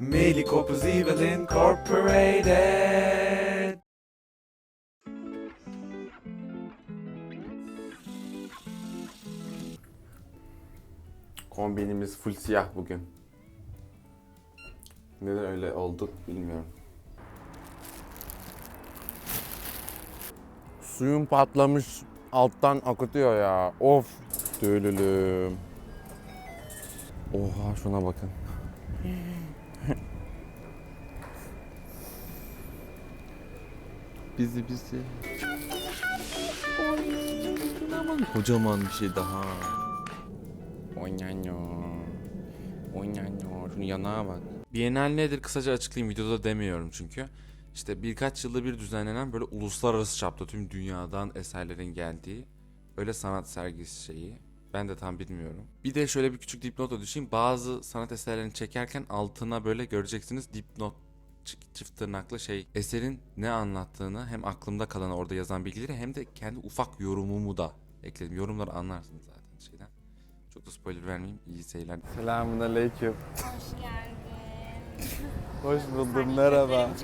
Millie Corpus Evil Incorporated. Kombinimiz full siyah bugün. Neden öyle oldu bilmiyorum. Suyun patlamış alttan akıtıyor ya. Of. Dölülüm. Oha şuna bakın. Bizi bizi. Kocaman bir şey daha. Oynanyo. Oynanyo. Şunun yanağa bak. Bienal nedir kısaca açıklayayım videoda demiyorum çünkü. İşte birkaç yılda bir düzenlenen böyle uluslararası çapta tüm dünyadan eserlerin geldiği öyle sanat sergisi şeyi. Ben de tam bilmiyorum. Bir de şöyle bir küçük dipnota düşeyim. Bazı sanat eserlerini çekerken altına böyle göreceksiniz dipnot çift tırnaklı şey eserin ne anlattığını hem aklımda kalan orada yazan bilgileri hem de kendi ufak yorumumu da ekledim. Yorumları anlarsınız zaten şeyden. Çok da spoiler vermeyeyim. İyi seyirler. Selamun aleyküm. Hoş geldin. Hoş buldum merhaba.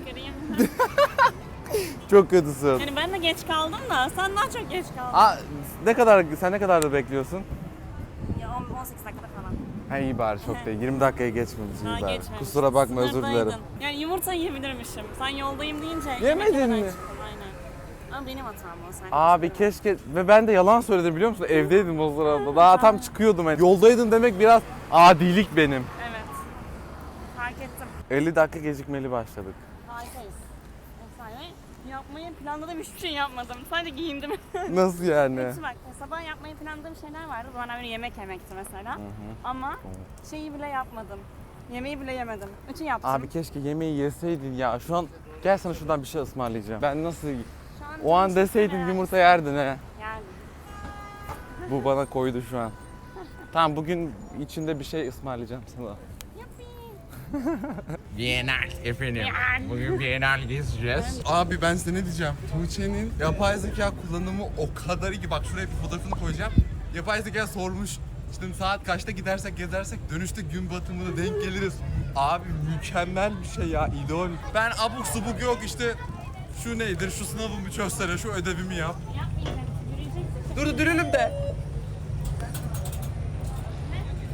Çok kötüsün. yani ben de geç kaldım da sen daha çok geç kaldın. Aa, ne kadar sen ne kadar da bekliyorsun? Ya on- 18 dakikada falan. Ha iyi bari çok değil. 20 dakikaya geçmemiş iyi Daha bari. geçmemiş. Kusura bakma özür Sınırdaydın. dilerim. Yani yumurta yiyebilirmişim. Sen yoldayım deyince Yemedin mi? yemeden çıktım, Aynen. Ama benim hatam o sen. Abi keşke ve ben de yalan söyledim biliyor musun? Evdeydim o sırada. Daha tam çıkıyordum. Yani. Yoldaydın demek biraz adilik benim. Evet. Fark ettim. 50 dakika gecikmeli başladık. Yapmayı planladığım hiçbir şey yapmadım. Sadece giyindim. Nasıl yani? Hepsi bak sabah yapmayı planladığım şeyler vardı. Bu bana böyle yemek yemekti mesela. Ama şeyi bile yapmadım. Yemeği bile yemedim. Üçün yaptım. Abi keşke yemeği yeseydin ya. Şu an gel sana şuradan bir şey ısmarlayacağım. Ben nasıl Şu an o an deseydin yumurta yerdin he. Geldim. Bu bana koydu şu an. Tamam bugün içinde bir şey ısmarlayacağım sana. Bienal efendim. Bugün Bienal gezeceğiz. Abi ben size ne diyeceğim? Tuğçe'nin yapay zeka kullanımı o kadar iyi ki bak şuraya bir fotoğrafını koyacağım. Yapay zeka sormuş işte saat kaçta gidersek gezersek dönüşte gün batımına denk geliriz. Abi mükemmel bir şey ya idol. Ben abuk subuk yok işte şu nedir şu sınavımı çözsene şu ödevimi yap. Yürüyeceksin. Dur dürülüm de.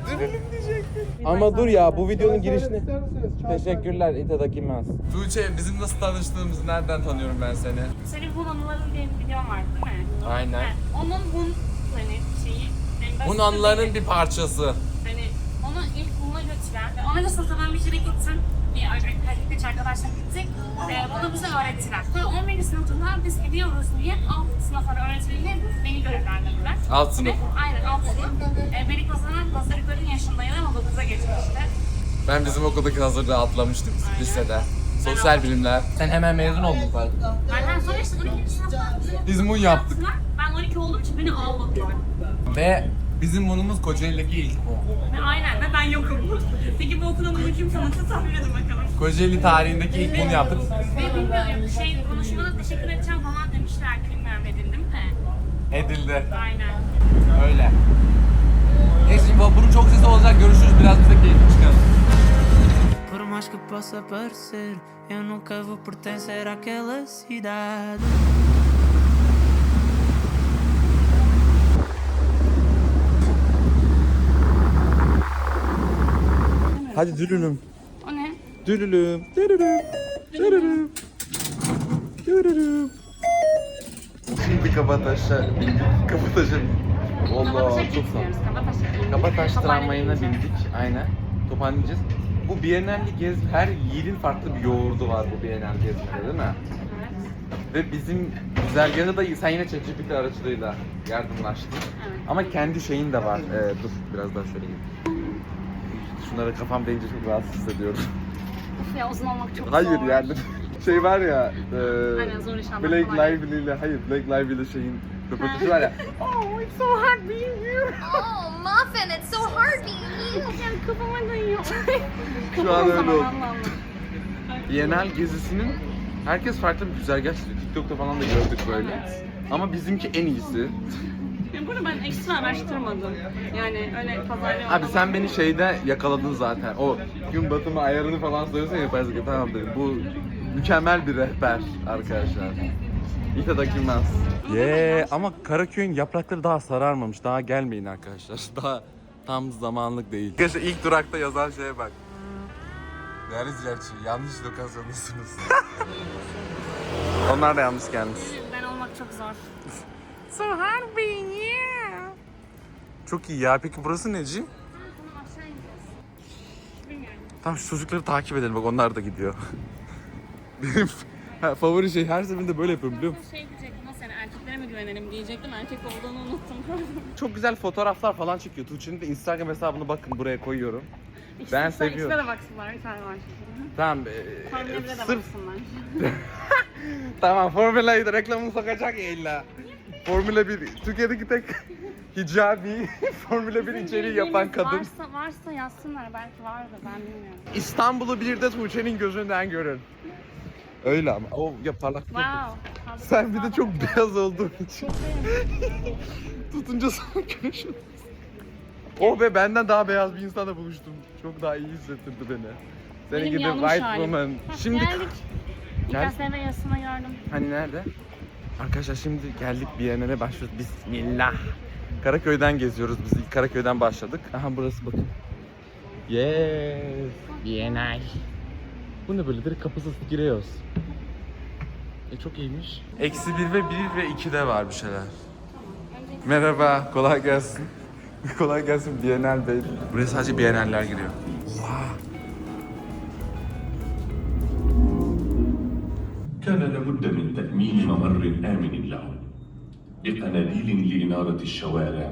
Diyecektim. Ama dur ya bu videonun girişini. Teşekkürler itadakimasu. Tuğçe bizim nasıl tanıştığımızı nereden tanıyorum ben seni? Senin anıların diye bir videon var değil mi? Aynen. He, Onun bunun hani şeyi. benim ben anıların bir- parçası. Hani onu ilk bununla götüren ve ona sınıfta ben bir kere gittim. Bir erkek arkadaşla gittik. Ee, bunu bize öğrettiler. Sonra 11. sınıfında biz gidiyoruz diye alt sınıflara öğretmeni beni görevlendirdiler. Alt sınıf. Ve, aynen alt sınıf. Ee, beni kazanan hazırlıkların yaşındayım ama 9'a geçmişti. Ben bizim okuldaki hazırlığı atlamıştım lisede. Sosyal bilimler. Sen hemen mezun oldun zaten. Benden sonra işte 12. sınıfta Biz mun yaptık. Ben 12 olduğum için beni almadılar. Ve bizim munumuz Kocaeli'deki ilk bu. Ve aynen ve ben yokum. Peki bu okulun bunu kim tanıttı tahmin edin bakalım. Kocaeli tarihindeki ilk bunu yaptık. Ve bilmiyorum şey konuşmada teşekkür edeceğim falan demişler. Bilmiyorum edildim de. Edildi. Aynen. Öyle. Neyse şimdi bunun çok sesi olacak. Görüşürüz. Biraz bize keyifli çıkalım. Por mais que possa parecer, eu nunca vou pertencer àquela cidade. Hadi dürülüm. O ne? Dürülüm. Dürülüm. Dürülüm. Dürülüm. Şimdi Kabataş'a bindik. Kabataş'a bindik. Kabataş'a çok sağ Kabataş tramvayına bindik. Aynen. Tophane bineceğiz. Bu Biennale gez her yiğidin farklı bir yoğurdu var bu Biennale gezmede değil mi? Evet. Ve bizim güzergahı da sen yine ChatGPT aracılığıyla yardımlaştın. Evet. Ama kendi şeyin de var. Ee, dur biraz daha şöyle gideyim. Şunlara kafam değince çok rahatsız hissediyorum. Of ya uzun olmak çok hayır zor. yani şey var ya e, Aynen, zor iş Blake kolay. Lively ile hayır Blake Lively ile şeyin röportajı var ya. oh it's so hard being here. Oh, Muffin, it's so hard being you. Yani kafama dayıyor. Şu an öyle oldu. Bienal gezisinin herkes farklı bir güzergah çiziyor. TikTok'ta falan da gördük böyle. Ama bizimki en iyisi. Bunu ben ekstra araştırmadım. Yani öyle pazar Abi sen beni şeyde yakaladın zaten. O gün batımı ayarını falan söylüyorsan yaparsın ki tamam dedim. Bu mükemmel bir rehber arkadaşlar. İtadakimasu. Ye ama Karaköy'ün yaprakları daha sararmamış. Daha gelmeyin arkadaşlar. Daha tam zamanlık değil. Arkadaşlar ilk durakta yazan şeye bak. Değerli izleyiciler, yanlış lokasyondasınız. Onlar da yanlış gelmiş. Ben olmak çok zor. Çok iyi ya. Peki burası neci? Tamam aşağı ineceğiz. Bilmiyorum. Tamam şu çocukları takip edelim bak onlar da gidiyor. Benim favori şey her seferinde böyle yapıyorum biliyor musun? şey diyecektim nasıl yani erkeklere mi güvenelim diyecektim. Erkek olduğunu unuttum. Çok güzel fotoğraflar falan çekiyor. Tuğçe'nin de Instagram hesabını bakın buraya koyuyorum. Ben seviyorum. İkisine de baksınlar. Bir tane var çünkü. Tamam. e, Formula 1'e de sırf baksınlar. tamam Formula 1 reklamını sokacak ya illa. Formula 1 Türkiye'deki tek hicabi Formula 1 içeriği yapan kadın. Varsa, varsa yazsınlar. Belki vardır ben bilmiyorum. İstanbul'u bir de Tuğçe'nin gözünden görün. Öyle ama. O ya parlak. Wow. Sen bir de çok beyaz olduğun için. Tutunca sana güneşin. Oh be benden daha beyaz bir insanla buluştum. Çok daha iyi hissettirdi beni. Seni Benim gidip yanlış white halim. woman. Heh, Şimdi geldik. Gel. Sene yasına gördüm. hani nerede? Arkadaşlar şimdi geldik bir yerlere başlıyoruz. Bismillah. Karaköy'den geziyoruz. Biz ilk Karaköy'den başladık. Aha burası bakın. Yes. Bienal. Bu ne böyle? Direkt kapısız giriyoruz. E çok iyiymiş. Eksi 1 ve 1 ve 2 de var bir şeyler. Merhaba, kolay gelsin. kolay gelsin Bienal Bey. Buraya sadece Bienaller giriyor. كان لابد من تأمين ممر آمن لهم بقناديل لإنارة الشوارع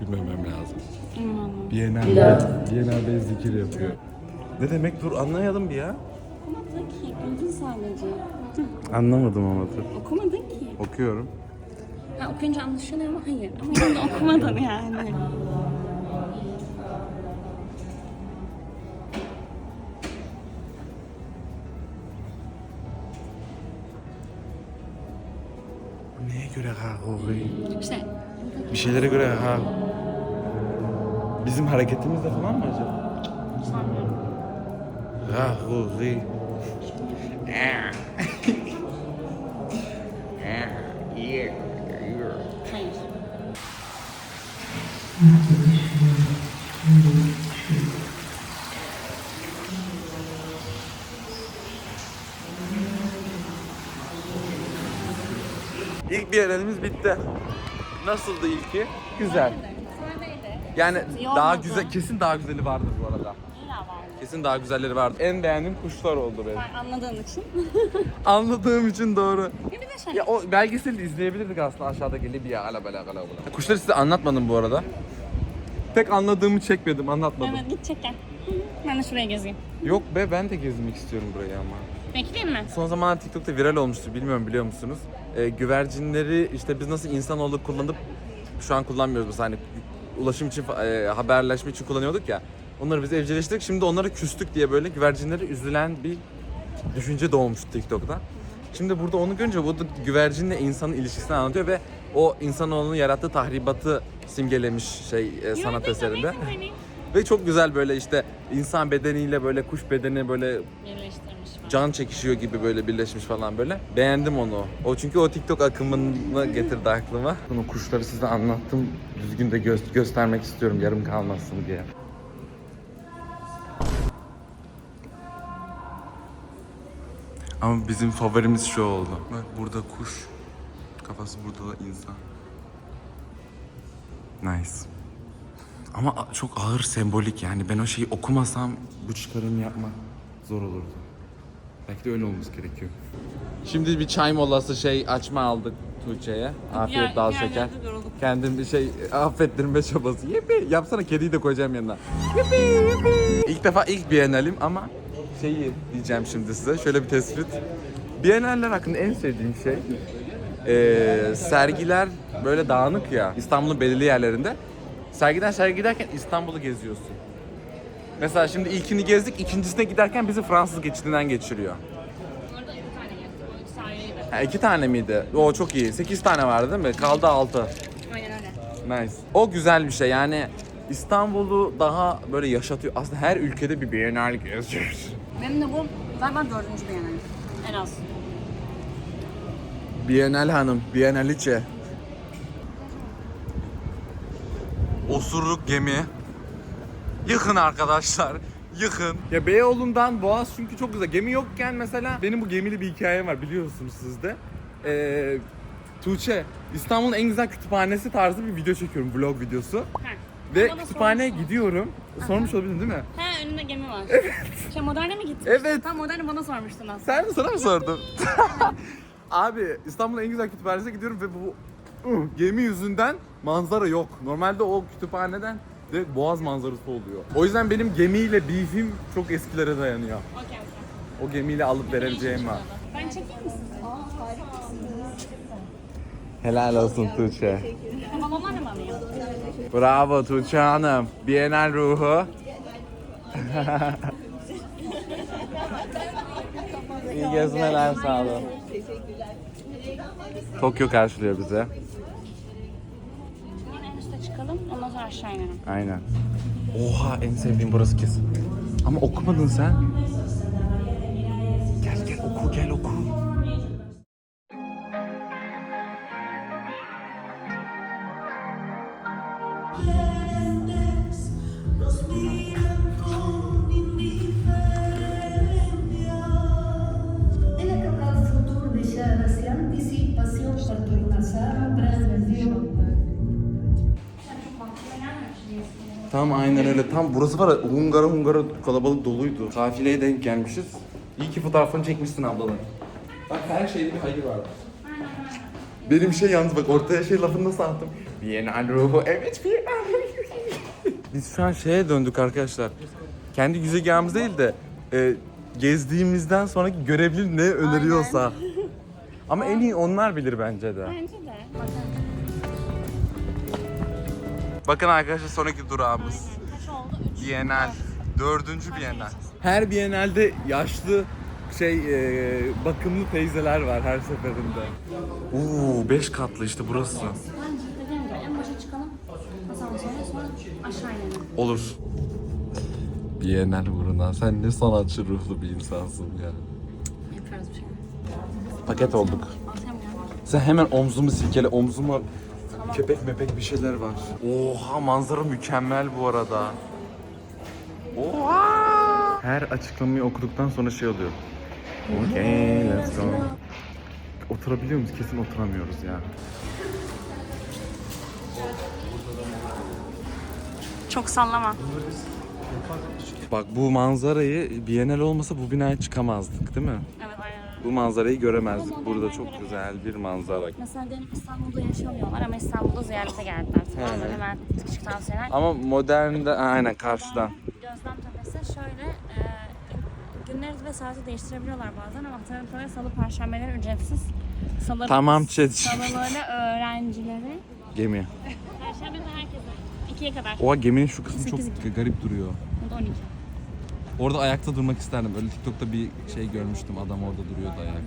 Gülmemem lazım. Bienal, Bienal Bey zikir yapıyor. Ne demek dur anlayalım bir ya. Okumadın ki. Bildin sadece. Anlamadım ama dur. Okumadın ki. Okuyorum. Ha, okuyunca anlaşılıyor ama hayır. Ama yine de okumadın yani. Göre Huri? İşte Bir şeylere göre ha. Bizim hareketimizde falan mı acaba? sanmıyorum. Ha bir elimiz bitti. Nasıldı ilki? Güzel. Yani daha güzel, kesin daha güzeli vardır bu arada. Kesin daha güzelleri vardı. En beğendiğim kuşlar oldu benim. Ben anladığın için. Anladığım için doğru. bir de şey. Ya o belgeseli de izleyebilirdik aslında aşağıda gelip ya ala bala ala bala. Kuşları size anlatmadım bu arada. Tek anladığımı çekmedim, anlatmadım. Evet git çek gel. Ben de şuraya gezeyim. Yok be ben de gezmek istiyorum burayı ama. Bekleyeyim mi? Son zamanlarda TikTok'ta viral olmuştu bilmiyorum biliyor musunuz? Ee, güvercinleri işte biz nasıl insanoğlu kullanıp şu an kullanmıyoruz mesela hani ulaşım için e, haberleşme için kullanıyorduk ya. Onları biz evcilleştirdik şimdi onlara küstük diye böyle güvercinleri üzülen bir düşünce doğmuştu TikTok'ta. Şimdi burada onu görünce bu da güvercinle insanın ilişkisini anlatıyor ve o insanoğlunun yarattığı tahribatı simgelemiş şey e, sanat eserinde. Ve çok güzel böyle işte insan bedeniyle böyle kuş bedeni böyle. Can çekişiyor gibi böyle birleşmiş falan böyle. Beğendim onu. O çünkü o TikTok akımını getirdi aklıma. Bunu kuşları size anlattım. Düzgün de gö- göstermek istiyorum yarım kalmasın diye. Ama bizim favorimiz şu oldu. Bak burada kuş. Kafası burada da insan. Nice. Ama çok ağır sembolik yani. Ben o şeyi okumasam bu çıkarımı yapmak zor olurdu. Belki de öyle olması gerekiyor. Şimdi bir çay molası şey açma aldık Tuğçe'ye. Afiyet diğerlerde şeker. Kendim bir şey affettirme çabası. Yipi. Yapsana kediyi de koyacağım yanına. Yipi yipi. İlk defa ilk Biennalim ama şeyi diyeceğim şimdi size. Şöyle bir tespit. Biennaller hakkında en sevdiğim şey eee, sergiler böyle dağınık ya İstanbul'un belirli yerlerinde. Sergiden sergi giderken İstanbul'u geziyorsun. Mesela şimdi ilkini gezdik, ikincisine giderken bizi Fransız geçidinden geçiriyor. Orada iki tane yaptım. O ikisi ayrıydı. Ha, iki tane miydi? O çok iyi. Sekiz tane vardı değil mi? Kaldı altı. Aynen öyle. Nice. O güzel bir şey yani İstanbul'u daha böyle yaşatıyor. Aslında her ülkede bir Biennale geziyoruz. Benim de bu galiba dördüncü bir yani. En az. Biennale hanım, Biennaliçe. Osuruk gemi. Yıkın arkadaşlar. Yıkın. Ya Beyoğlu'ndan Boğaz çünkü çok güzel. Gemi yokken mesela benim bu gemili bir hikayem var biliyorsunuz siz de. Ee, Tuğçe, İstanbul'un en güzel kütüphanesi tarzı bir video çekiyorum, vlog videosu. Ve Bana kütüphaneye sormuşsun. gidiyorum. Sormuş olabilirim değil mi? He önünde gemi var. Evet. Şey moderne mi gittin? Evet. Tam moderne bana sormuştun aslında. Sen mi sana mı sordum? Abi İstanbul'un en güzel kütüphanesine gidiyorum ve bu ıh, gemi yüzünden manzara yok. Normalde o kütüphaneden de boğaz manzarası oluyor. O yüzden benim gemiyle beefim çok eskilere dayanıyor. Okey okey. O gemiyle alıp verebileceğim var. Ben çekeyim mi sizi? Helal olsun Tuğçe. Mı? Bravo Tuğçe Hanım. Bienal ruhu. İyi gezmeler sağ olun. Tokyo karşılıyor bize. Aşağı inelim. Aynen. Oha en sevdiğim burası kesin. Ama okumadın sen. Gel gel oku gel oku. En para Tam aynen öyle. Tam burası var ya Hungara Hungara kalabalık doluydu. Kafileye denk gelmişiz. İyi ki fotoğrafını çekmişsin ablalar. Bak her şeyde bir hayır var. Benim şey yalnız bak ortaya şey lafını nasıl attım? Bienal ruhu. Evet Bienal Biz şu an şeye döndük arkadaşlar. Kendi güzergahımız değil de e, gezdiğimizden sonraki görevli ne öneriyorsa. Ama en iyi onlar bilir bence de. Bence de. Bakın arkadaşlar sonraki durağımız. Kaç oldu? Üç. Bienal. Dördüncü Bienal. Her Bienal'de yaşlı şey e, bakımlı teyzeler var her seferinde. Oo beş katlı işte burası. Bence dediğim gibi en başa çıkalım. Asansöre sonra aşağı inelim. Olur. Bienal uğruna sen ne sanatçı ruhlu bir insansın ya. Yaparız bir şey. Paket olduk. Sen hemen omzumu silkele, omzuma köpek mepek bir şeyler var. Oha manzara mükemmel bu arada. Oha! Her açıklamayı okuduktan sonra şey oluyor. Okay, let's go. Oturabiliyor muyuz? Kesin oturamıyoruz ya. Çok sallama. Bak bu manzarayı Bienal olmasa bu binaya çıkamazdık değil mi? Evet. Bu manzarayı göremezdik. Burada çok güzel bir manzara. Mesela diyelim İstanbul'da yaşamıyorlar ama İstanbul'da ziyarete geldiler. Tamam mı? Hemen küçük tavsiyeler. Ama modernde aynen karşıdan. Gözlem Tepesi şöyle e, günleri ve saati değiştirebiliyorlar bazen ama hatırladığım salı perşembeleri ücretsiz. Salı, Tamam chat. Salıları öğrencileri. Gemi. Perşembe de herkese. İkiye kadar. Oha geminin şu kısmı çok Sekiz garip duruyor. Bu da 12. Orada ayakta durmak isterdim. Öyle TikTok'ta bir şey görmüştüm. Adam orada duruyordu ayakta.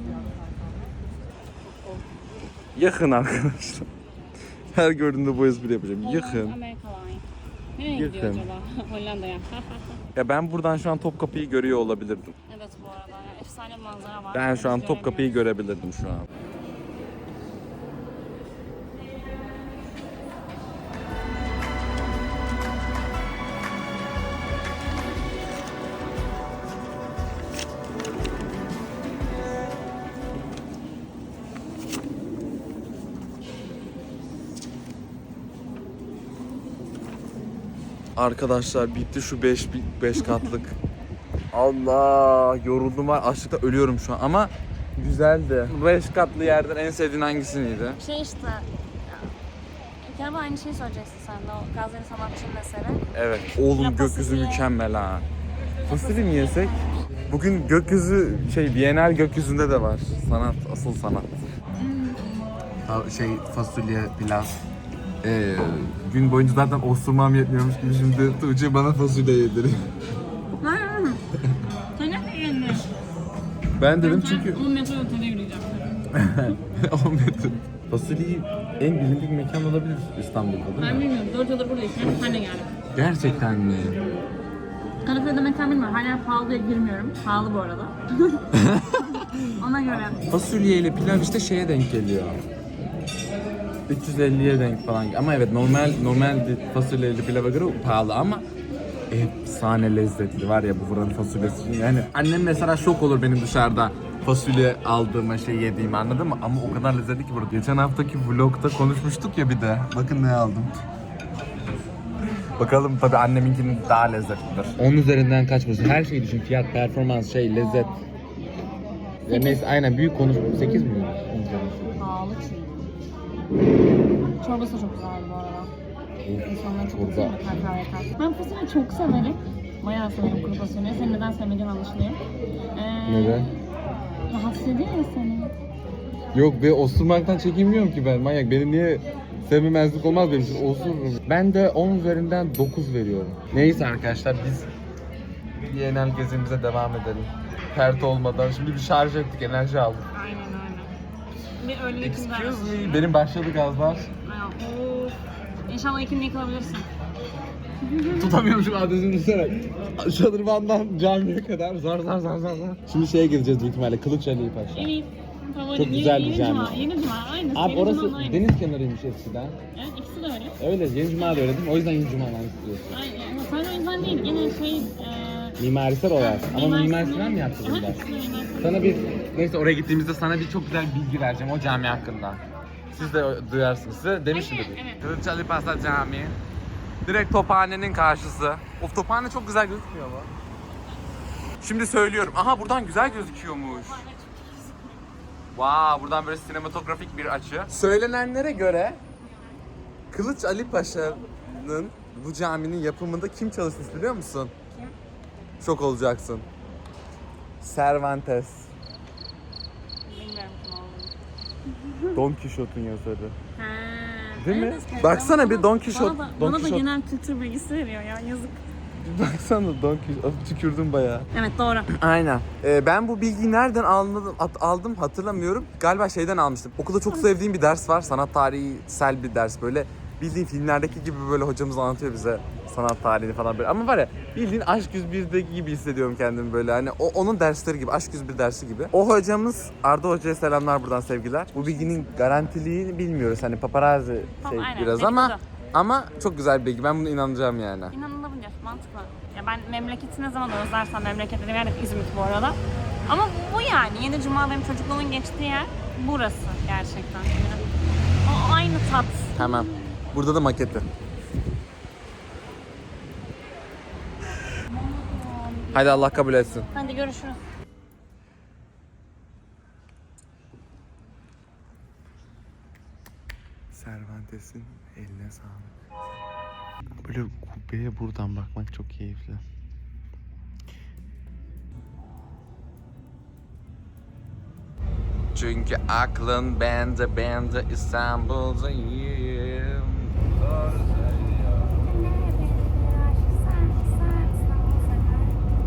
Yakın arkadaşlar. Her gördüğümde bu espri yapacağım. Yakın. Amerika Line. Nereye gidiyor Yakın. acaba? Hollanda'ya. Ya ben buradan şu an Topkapı'yı görüyor olabilirdim. evet bu arada. Efsane manzara var. Ben şu an Biz Topkapı'yı göremiyoruz. görebilirdim şu an. Arkadaşlar bitti şu 5 5 katlık. Allah yoruldum var açlıkta ölüyorum şu an ama güzeldi. 5 katlı yerden en sevdiğin hangisiydi? Şey işte. Galiba aynı şeyi söyleyeceksin sen de o Gazeli Sanatçı'nın eseri. Evet. Oğlum Ya gökyüzü fasulye. mükemmel ha. Fasulye mi yesek? Bugün gökyüzü şey Bienal gökyüzünde de var. Sanat, asıl sanat. Şey fasulye, pilav. Ee, gün boyunca zaten osurmam yetmiyormuş gibi şimdi Tuğçe bana fasulye yediriyor. Hmm. Senin de. Ben dedim çünkü 10 metre otele yürüyeceğim. 10 metre. Fasulyeyi en bilindik mekan olabilir İstanbul'da değil Ben bilmiyorum. 4 yıldır burada yaşıyorum. Ben de geldim. Gerçekten mi? Karaköy'de mekan bilmiyorum. Hala pahalıya girmiyorum. Pahalı bu arada. Ona göre. Fasulye ile pilav işte şeye denk geliyor. 350'ye denk falan. Ama evet normal normal bir fasulye ile pilava göre pahalı ama efsane lezzetli var ya bu buranın fasulyesi. Yani annem mesela şok olur benim dışarıda fasulye aldığıma şey yediğimi anladın mı? Ama o kadar lezzetli ki burada. Geçen haftaki vlogda konuşmuştuk ya bir de. Bakın ne aldım. Bakalım tabii anneminkinin daha lezzetlidir. 10 üzerinden kaç burası? Her şeyi düşün. Fiyat, performans, şey, lezzet. Ya neyse aynen büyük konuş 8 mi? Çorbası da çok güzel bu arada. İnsanlar çok güzel kahve yapar. Ben fasulye çok severim. Bayağı severim kuru fasulye. Senin neden sevmediğin anlaşılıyor. Ee, Neden? Rahatsız ediyor ya seni. Yok be osurmaktan çekinmiyorum ki ben manyak. Benim niye sevmemezlik olmaz benim için osururum. Ben de 10 üzerinden 9 veriyorum. Neyse arkadaşlar biz genel gezimize devam edelim. Pert olmadan şimdi bir şarj ettik enerji aldık. Aynen öyle. Bir öğle ikindi Excuse me. Benim başladı gazlar. Of. İnşallah ikindi yıkılabilirsin. Tutamıyormuşum adresini düşünsene. Şadırvan'dan camiye kadar zar zar zar zar zar. Şimdi şeye gideceğiz büyük ihtimalle Kılıçdaroğlu Paşa. Evet. Favorim. Çok güzel bir yeni cami. Cuma. Yeni cuma. Aynısı. Abi yeni orası Cuma'nın aynısı. deniz kenarıymış eskiden. Evet ikisi de öyle. Öyle yeni cuma da öyle değil mi? O yüzden yeni cuma istiyorsun. Aynen. Ama sadece o yüzden değil. Yine şey... E, Mimarisel o yer. Ama Mimar Sinan- mı yaptı ikisi de. Sana bir neyse oraya gittiğimizde sana bir çok güzel bilgi vereceğim o cami hakkında. Siz de duyarsınız. Size demişimdir. Evet, evet. Kılıçdaroğlu Paşa Camii. Direkt Tophane'nin karşısı. Of Tophane çok güzel gözükmüyor mu? Şimdi söylüyorum. Aha buradan güzel gözüküyormuş. Wow, buradan böyle sinematografik bir açı. Söylenenlere göre Kılıç Ali Paşa'nın bu caminin yapımında kim çalışmış biliyor musun? Kim? Şok olacaksın. Cervantes. Bilmiyorum kim olduğunu. Don Quixote'un yazarı. Ha, Değil mi? evet, Baksana bana- bir Don Quixote- Bana da, Don bana da Quixote. genel kültür bilgisi veriyor ya yazık. Baksana Don Quixote. Tükürdüm bayağı. Evet doğru. Aynen. Ee, ben bu bilgiyi nereden aldım, at- aldım hatırlamıyorum. Galiba şeyden almıştım. Okulda çok sevdiğim bir ders var. Sanat tarihsel bir ders böyle. Bildiğin filmlerdeki gibi böyle hocamız anlatıyor bize sanat tarihini falan böyle. Ama var ya bildiğin Aşk 101'deki gibi hissediyorum kendimi böyle. Hani o, onun dersleri gibi, Aşk 101 dersi gibi. O hocamız Arda Hoca'ya selamlar buradan sevgiler. Bu bilginin garantiliğini bilmiyoruz. Hani paparazzi şey Tamam, aynen, biraz ama dedikodu. ama çok güzel bir bilgi. Ben buna inanacağım yani. İnanılabilir, mantıklı. Ya ben memleketi ne zaman özlersem memleket dediğim yer İzmit bu arada. Ama bu yani yeni cuma benim çocukluğumun geçtiği yer burası gerçekten. O aynı tat. Hemen. Burada da maketi. Hadi Allah kabul etsin. Hadi görüşürüz. Cervantes'in eline sağlık. Böyle kubbeye buradan bakmak çok keyifli. Çünkü aklın bende bende İstanbul'dayım.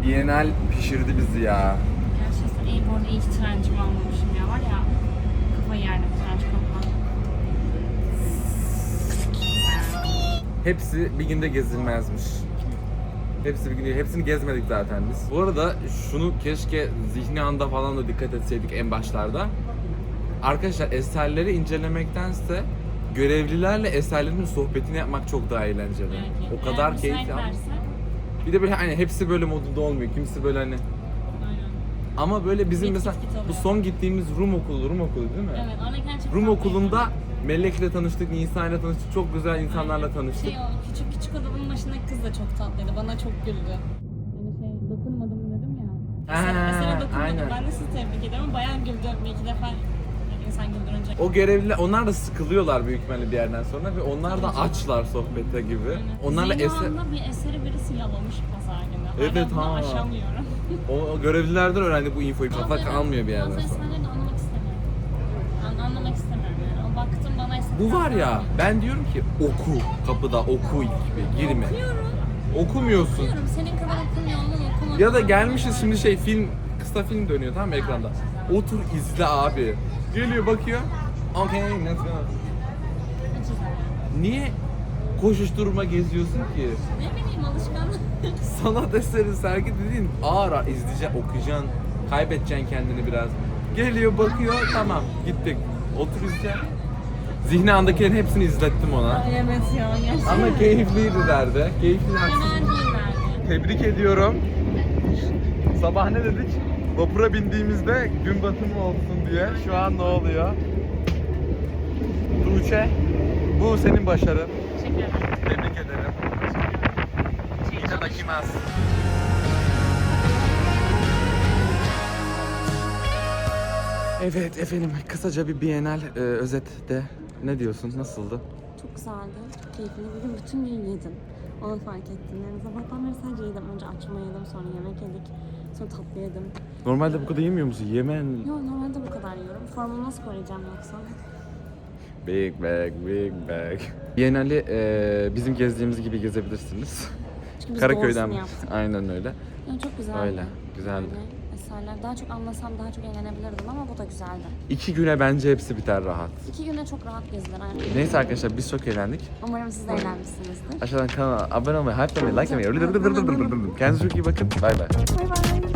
Bienal pişirdi bizi ya. Gerçekten iyi bu arada iyi ki trencimi almamışım ya var ya. Kafayı yerdim trenç kapıdan. Hepsi bir günde gezilmezmiş. Hepsi bir günde, hepsini gezmedik zaten biz. Bu arada şunu keşke zihni anda falan da dikkat etseydik en başlarda. Arkadaşlar eserleri incelemektense görevlilerle eserlerin sohbetini yapmak çok daha eğlenceli. Evet, o kadar keyifli. ama- müsaitlerse, Bir de böyle hani hepsi böyle modunda olmuyor. Kimisi böyle hani aynen. ama böyle bizim Git, mesela git, git oluyor. bu son gittiğimiz Rum okulu, Rum okulu değil mi? Evet, orada gerçekten Rum okulunda Melek'le tanıştık, Nisa'yla tanıştık. Çok güzel insanlarla Aynen. tanıştık. Şey o küçük küçük odamın başındaki kız da çok tatlıydı. Bana çok güldü. Yani şey dokunmadım dedim ya. Ha, Mesela, mesela dokunmadım. aynen. Ben de sizi tebrik ederim. Bayağı güldüm. Bir iki defa insan güldürünce. O görevliler, onlar da sıkılıyorlar büyük ihtimalle bir yerden sonra ve onlar da açlar sohbete gibi. Aynen. Onlarla eser... bir eseri birisi yalamış pazar günü. Hala Evet, bunu ha. aşamıyorum. O, o görevlilerden öğrendik bu infoyu. Kafa Bazı- kalmıyor bir yerden Bazı sonra. eserleri de anlamak istemiyorum. An- anlamak istemiyorum yani. O baktım bana eser. Bu var ya, ben diyorum ki oku, kapıda oku gibi, girme. Okuyorum. Okumuyorsun. Okuyorum. Senin kadar okumuyor olmam okumadım. Ya da gelmişiz şimdi şey film kısa film dönüyor tamam mı ekranda. Otur izle abi. Geliyor bakıyor. Okay, let's go. Niye koşuşturma geziyorsun ki? Ne bileyim alışkanlık. Sanat eseri sergi dediğin ağır ağır izleyeceksin, okuyacaksın, kaybedeceksin kendini biraz. Geliyor bakıyor, tamam gittik. Otur izle. Zihni andakilerin hepsini izlettim ona. Evet ya gerçekten. Ama keyifliydi derdi. Keyifli. Fena. Tebrik ediyorum. Sabah ne dedik? Vapura bindiğimizde gün batımı olsun diye. Şu an ne oluyor? Tuğçe, bu senin başarın. Teşekkür ederim. Tebrik ederim. İtadakimasu. Evet efendim kısaca bir Bienal e, özette ne diyorsun? Nasıldı? Çok güzeldi. Keyifli. Bugün bütün gün yedim. Onu fark ettim. Yani sabahtan beri sadece yedim. Önce açma yedim, sonra yemek yedik. Sonra tatlı yedim. Normalde bu kadar yemiyor musun? Yemen Yok normalde bu kadar yiyorum. Formumu nasıl koruyacağım yoksa? Big bag, big bag. Bienali e, bizim gezdiğimiz gibi gezebilirsiniz. Çünkü biz Karaköy'den. doğrusunu yaptık. Aynen öyle. Yani çok güzeldi. Öyle, güzeldi. Yani eserler. Daha çok anlasam daha çok eğlenebilirdim ama bu da güzeldi. İki güne bence hepsi biter rahat. İki güne çok rahat gezilir. Yani. Neyse arkadaşlar biz çok eğlendik. Umarım siz de eğlenmişsinizdir. Aşağıdan kanala abone olmayı, hype'lamayı, likelamayı. Kendinize çok iyi bakın. Bay bay. Bay bay.